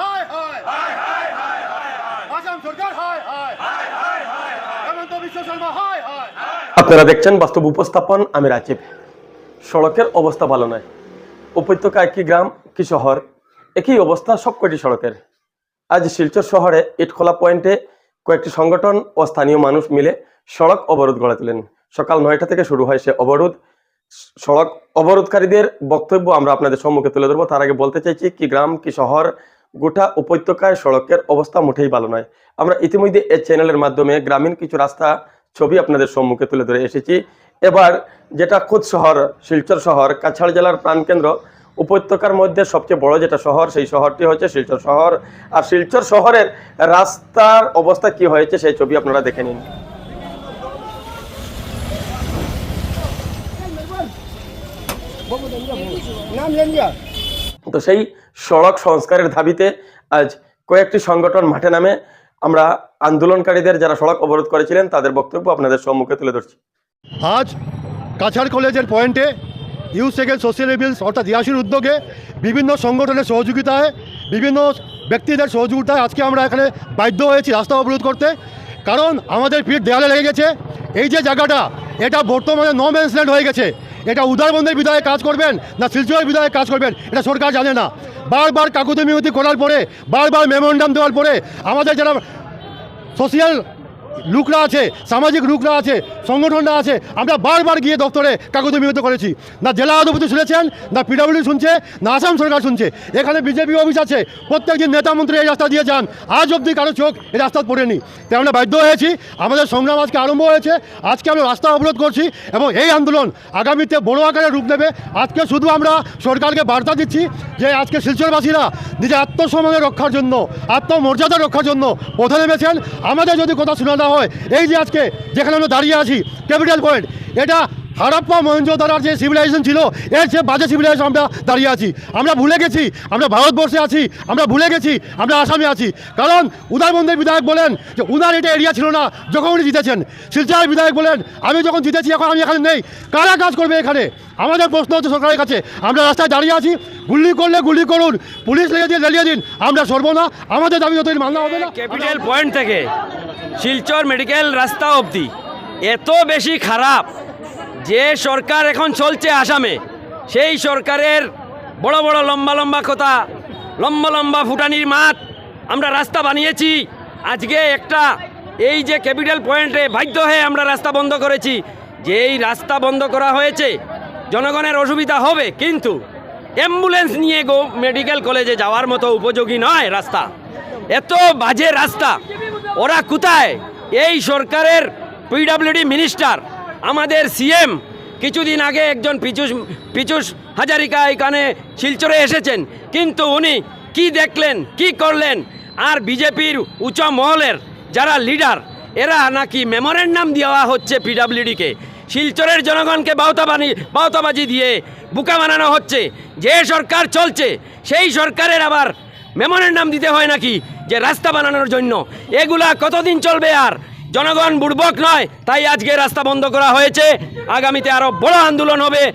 হায় হায়। আসাম সরকার হায় হায়। হেমন্ত বিশ্ব শর্মা হায় হায়। আপনারা দেখছেন বাস্তব উপস্থাপন আমি রাজীব। সড়কের অবস্থা ভালো নয়। উপত্যকা একই গ্রাম কি শহর একই অবস্থা সবকটি সড়কের? আজ শিলচর শহরে ইটখোলা পয়েন্টে কয়েকটি সংগঠন ও স্থানীয় মানুষ মিলে সড়ক অবরোধ গড়ে তোলেন। সকাল নয়টা থেকে শুরু হয় সে অবরোধ। সড়ক অবরোধকারীদের বক্তব্য আমরা আপনাদের সম্মুখে তুলে ধরবো। তার আগে বলতে চাইছি কি গ্রাম, কি শহর, গোটা উপত্যকায় সড়কের অবস্থা মোটেই ভালো নয়। আমরা ইতিমধ্যে এই চ্যানেলের মাধ্যমে গ্রামীণ কিছু রাস্তা, ছবি আপনাদের সম্মুখে তুলে ধরে এসেছি। এবার যেটা খুদ শহর, শিলচর শহর, কাছাড় জেলার প্রাণকেন্দ্র, উপত্যকার মধ্যে সবচেয়ে বড় যেটা শহর, সেই শহরটি হচ্ছে শিলচর শহর। আর শিলচর শহরের রাস্তার অবস্থা কি হয়েছে, সেই ছবি আপনারা দেখে নিন। তো সেই সড়ক সংস্কারের দাবিতে আজ কয়েকটি সংগঠন মাঠে নামে আমরা আন্দোলনকারীদের যারা সড়ক অবরোধ করেছিলেন, তাদের বক্তব্য আপনাদের সম্মুখে তুলে ধরছি। আজ কাছাড় কলেজের পয়েন্টে ইউ সেকেন্ড সোশ্যাল এভিলস অর্থাৎ ইয়াসির উদ্যোগে বিভিন্ন সংগঠনের সহযোগিতায়, বিভিন্ন ব্যক্তিদের সহযোগিতায় আজকে আমরা এখানে বাধ্য হয়েছি রাস্তা অবরোধ করতে। কারণ আমাদের পিঠ দেয়ালে লেগে গেছে। এই যে জায়গাটা, এটা বর্তমানে নো ল্যান্ড হয়ে গেছে। এটা উদারবন্দের বিধায় কাজ করবেন না শিলচরের বিধায় কাজ করবেন? এটা সরকার জানে না। বারবার কাকুতি মিনতি করার পরে, বারবার মেমোরেন্ডাম দেওয়ার পরে, আমাদের যারা সোশিয়াল লোকরা আছে, সামাজিক লোকরা আছে, সংগঠনরা আছে। আমরা বারবার গিয়ে দপ্তরে কাগজে মিনত করেছি। না জেলা আধিপতি শুনেছেন, না পিডাব্লিউ শুনছে, না আসাম সরকার শুনছে। এখানে বিজেপি অফিস আছে, প্রত্যেকদিন নেতা মন্ত্রী এই রাস্তা দিয়ে যান। আজ অবধি কারও চোখ এই রাস্তা পড়েনি। তাই আমরা বাধ্য হয়েছি, আমাদের সংগ্রাম আজকে আরম্ভ হয়েছে। আজকে আমরা রাস্তা অবরোধ করছি এবং এই আন্দোলন আগামীতে বড় আকারে রূপ নেবে। আজকে শুধু আমরা সরকারকে বার্তা দিচ্ছি যে আজকে শিলচরবাসীরা নিজের আত্মসম্মানের রক্ষার জন্য, আত্মমর্যাদা রক্ষার জন্য পথে নেমেছেন। আমাদের যদি কথা শোনা না হয়। এই যে আজকে যেখানে আমরা দাঁড়িয়ে আছি ক্যাপিটাল পয়েন্ট এটা হারাপ্পা মহেন্দ্রধারার যে সিভিলাইজেশন ছিল, এর যে বাজে সিভিলাইজেশন আমরা দাঁড়িয়ে আছি। আমরা ভুলে গেছি, আমরা ভারতবর্ষে আছি, আমরা ভুলে গেছি, আমরা আসামে আছি। কারণ উদয়বন্দের বিধায়ক বলেন যে, উনার এটা এরিয়া ছিল না, যখন উনি জিতেছেন। শিলচর বিধায়ক বলেন, আমি যখন জিতেছি, এখন আমি এখানে নেই। কারা কাজ করবে এখানে? আমাদের প্রশ্ন হচ্ছে সরকারের কাছে। আমরা রাস্তায় দাঁড়িয়ে আছি, গুলি করলে গুলি করুন, পুলিশ লেগে দিয়ে জ্বালিয়ে দিন, আমরা সরবো না, আমাদের দাবি যতদিন মানা হবে না। ক্যাপিটাল পয়েন্ট থেকে। শিলচর মেডিকেল রাস্তা অবধি। এত বেশি খারাপ যে সরকার এখন চলছে আসামে, সেই সরকারের বড় বড় লম্বা লম্বা কথা, লম্বা লম্বা ফুটানির মাঠ আমরা রাস্তা বানিয়েছি। আজকে একটা এই যে ক্যাপিটাল পয়েন্টে বাধ্য হয়ে আমরা রাস্তা বন্ধ করেছি, যে এই রাস্তা বন্ধ করা হয়েছে, জনগণের অসুবিধা হবে, কিন্তু অ্যাম্বুলেন্স নিয়ে গো মেডিকেল কলেজে যাওয়ার মতো উপযোগী নয় রাস্তা। এত বাজে রাস্তা ওরা কোথায়? এই সরকারের পিডাব্লিউডি মিনিস্টার আমাদের সিএম কিছুদিন আগে একজন পিচুস পিচুস হাজারিকা এখানে শিলচরে এসেছেন। কিন্তু উনি কি দেখলেন, কি করলেন? আর বিজেপির উচ্চ মহলের যারা লিডার এরা নাকি মেমোরের নাম দেওয়া হচ্ছে পিডাব্লিউডিকে শিলচরের জনগণকে বাউতাবানি, বাউতাবাজি দিয়ে বুকা বানানো হচ্ছে। যে সরকার চলছে, সেই সরকারের আবার মেমোরেন্ডাম দিতে হয় নাকি? যে রাস্তা বানানোর জন্য। এগুলা কতদিন চলবে আর? জনগণ বুড়বক নয়, তাই আজকে রাস্তা বন্ধ করা হয়েছে। আগামীতে আরও বড় আন্দোলন হবে।